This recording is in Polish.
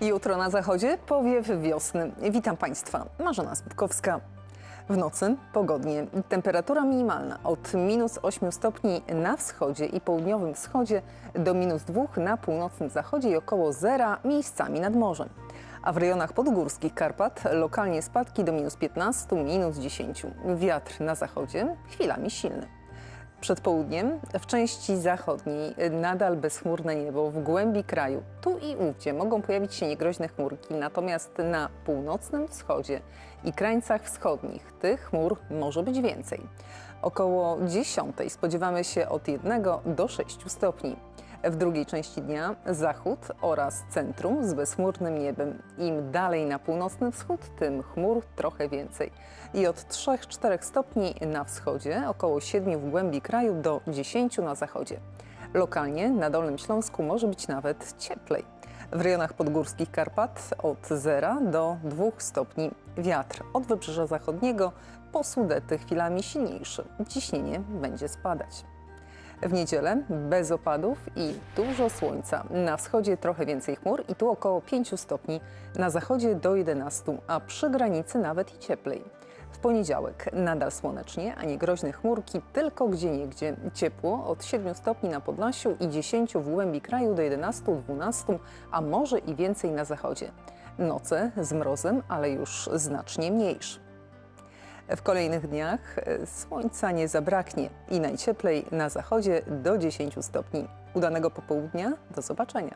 Jutro na zachodzie powiew wiosny. Witam Państwa, Marzena Spódkowska. W nocy pogodnie. Temperatura minimalna od minus 8 stopni na wschodzie i południowym wschodzie do minus 2 na północnym zachodzie i około zera miejscami nad morzem. A w rejonach podgórskich Karpat lokalnie spadki do minus 15, minus 10. Wiatr na zachodzie chwilami silny. Przed południem w części zachodniej nadal bezchmurne niebo w głębi kraju. Tu i ówdzie mogą pojawić się niegroźne chmurki, natomiast na północnym wschodzie i krańcach wschodnich tych chmur może być więcej. Około 10 spodziewamy się od 1 do 6 stopni. W drugiej części dnia zachód oraz centrum z bezchmurnym niebem. Im dalej na północny wschód, tym chmur trochę więcej. I od 3-4 stopni na wschodzie, około 7 w głębi kraju do 10 na zachodzie. Lokalnie na Dolnym Śląsku może być nawet cieplej. W rejonach podgórskich Karpat od 0 do 2 stopni. Wiatr od wybrzeża zachodniego po Sudety chwilami silniejszy. Ciśnienie będzie spadać. W niedzielę bez opadów i dużo słońca. Na wschodzie trochę więcej chmur i tu około 5 stopni, na zachodzie do 11, a przy granicy nawet i cieplej. W poniedziałek nadal słonecznie, a nie groźne chmurki, tylko gdzieniegdzie ciepło od 7 stopni na Podlasiu i 10 w głębi kraju do 11-12, a może i więcej na zachodzie. Noce z mrozem, ale już znacznie mniejsze. W kolejnych dniach e, słońca nie zabraknie i najcieplej na zachodzie do 10 stopni. Udanego popołudnia, do zobaczenia.